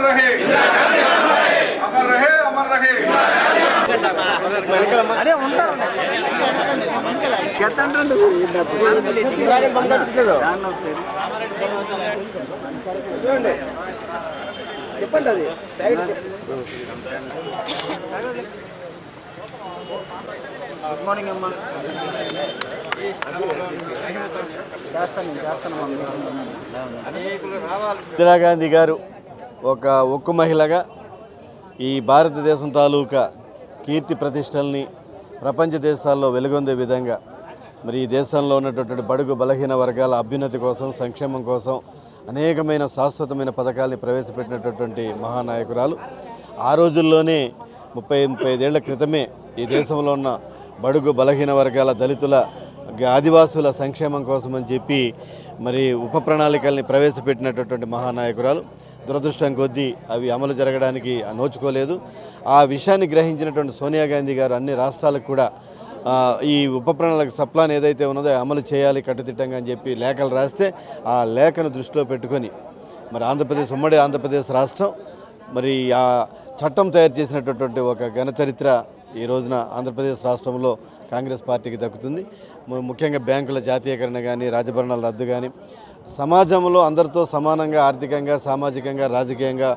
अमर रहे अमर रहे अमर रहे చెప్పండి అది గుడ్ మార్నింగ్ ఇందిరాగాంధీ గారు ఒక ఒక్క మహిళగా ఈ భారతదేశం తాలూకా కీర్తి ప్రతిష్టల్ని ప్రపంచ దేశాల్లో వెలుగొందే విధంగా మరి ఈ దేశంలో ఉన్నటువంటి బడుగు బలహీన వర్గాల అభ్యున్నతి కోసం సంక్షేమం కోసం అనేకమైన శాశ్వతమైన పథకాల్ని ప్రవేశపెట్టినటువంటి మహానాయకురాలు. ఆ రోజుల్లోనే ముప్పై ముప్పై ఐదేళ్ళ క్రితమే ఈ దేశంలో ఉన్న బడుగు బలహీన వర్గాల దళితుల ఆదివాసుల సంక్షేమం కోసం అని చెప్పి మరి ఉప ప్రణాళికల్ని ప్రవేశపెట్టినటువంటి మహానాయకురాలు. దురదృష్టం కొద్దీ అవి అమలు జరగడానికి నోచుకోలేదు. ఆ విషయాన్ని గ్రహించినటువంటి సోనియా గాంధీ గారు అన్ని రాష్ట్రాలకు కూడా ఈ ఉప ప్రణాళిక సప్లాన్ ఏదైతే ఉన్నదో అమలు చేయాలి కట్టుదిట్టంగా అని చెప్పి లేఖలు రాస్తే ఆ లేఖను దృష్టిలో పెట్టుకొని మరి ఆంధ్రప్రదేశ్ ఉమ్మడి ఆంధ్రప్రదేశ్ రాష్ట్రం మరి ఆ చట్టం తయారు చేసినటువంటి ఒక ఘన చరిత్ర ఈ రోజున ఆంధ్రప్రదేశ్ రాష్ట్రంలో కాంగ్రెస్ పార్టీకి దక్కుతుంది. ముఖ్యంగా బ్యాంకుల జాతీయకరణ కానీ రాజభరణాల రద్దు కానీ సమాజంలో అందరితో సమానంగా ఆర్థికంగా సామాజికంగా రాజకీయంగా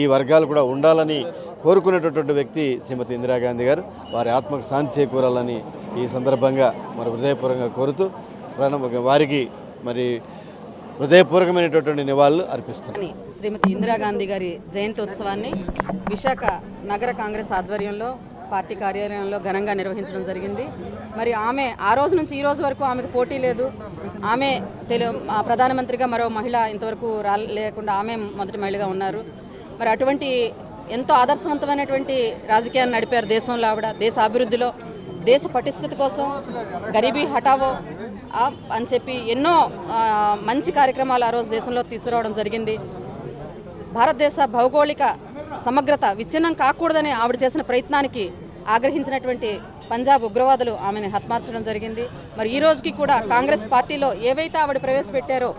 ఈ వర్గాలు కూడా ఉండాలని కోరుకునేటటువంటి వ్యక్తి శ్రీమతి ఇందిరాగాంధీ గారు. వారి ఆత్మకు శాంతి చేకూరాలని ఈ సందర్భంగా మరి హృదయపూర్వకంగా కోరుతూ ప్రణవ వారికి మరి హృదయపూర్వకమైనటువంటి నివాళులు అర్పిస్తున్నాను శ్రీమతి ఇందిరాగాంధీ గారి జయంతి ఉత్సవాన్ని విశాఖ నగర కాంగ్రెస్ ఆధ్వర్యంలో పార్టీ కార్యాలయంలో ఘనంగా నిర్వహించడం జరిగింది. మరి ఆమె ఆ రోజు నుంచి ఈ రోజు వరకు ఆమెకు పోటీ లేదు. ఆమె తెలు ప్రధానమంత్రిగా మరో మహిళ ఇంతవరకు రా లేకుండా ఆమె మొదటి మహిళగా ఉన్నారు. మరి అటువంటి ఎంతో ఆదర్శవంతమైనటువంటి రాజకీయాన్ని నడిపారు దేశంలో ఆవిడ. దేశ అభివృద్ధిలో దేశ పటిష్టత కోసం గరీబీ హఠావో అని చెప్పి ఎన్నో మంచి కార్యక్రమాలు ఆ రోజు దేశంలో తీసుకురావడం జరిగింది. భారతదేశ భౌగోళిక సమగ్రత విచ్ఛిన్నం కాకూడదని ఆవిడ చేసిన ప్రయత్నానికి ఆగ్రహించినటువంటి పంజాబ్ ఉగ్రవాదులు ఆమెను హత్మార్చడం జరిగింది. మరి ఈ రోజుకి కూడా కాంగ్రెస్ పార్టీలో ఏవైతే ఆవిడ ప్రవేశపెట్టారో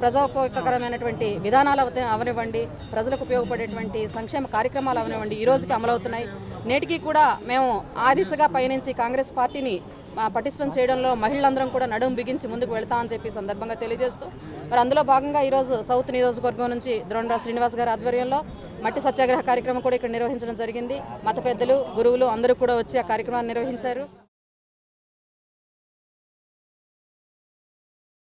ప్రజోపయోగకరమైనటువంటి విధానాలు అవత- అవనివ్వండి ప్రజలకు ఉపయోగపడేటువంటి సంక్షేమ కార్యక్రమాలు అవనివ్వండి ఈ రోజుకి అమలవుతున్నాయి. నేటికి కూడా మేము ఆ దిశగా పయనించి కాంగ్రెస్ పార్టీని పటిష్టం చేయడంలో మహిళలందరం కూడా నడుం బిగించి ముందుకు వెళ్తా అని చెప్పి సందర్భంగా తెలియజేస్తూ మరి అందులో భాగంగా ఈరోజు సౌత్ నియోజకవర్గం నుంచి ద్రోణరావు శ్రీనివాస్ గారి ఆధ్వర్యంలో మట్టి సత్యాగ్రహ కార్యక్రమం కూడా ఇక్కడ నిర్వహించడం జరిగింది. మత పెద్దలు గురువులు అందరూ కూడా వచ్చి ఆ కార్యక్రమాన్ని నిర్వహించారు.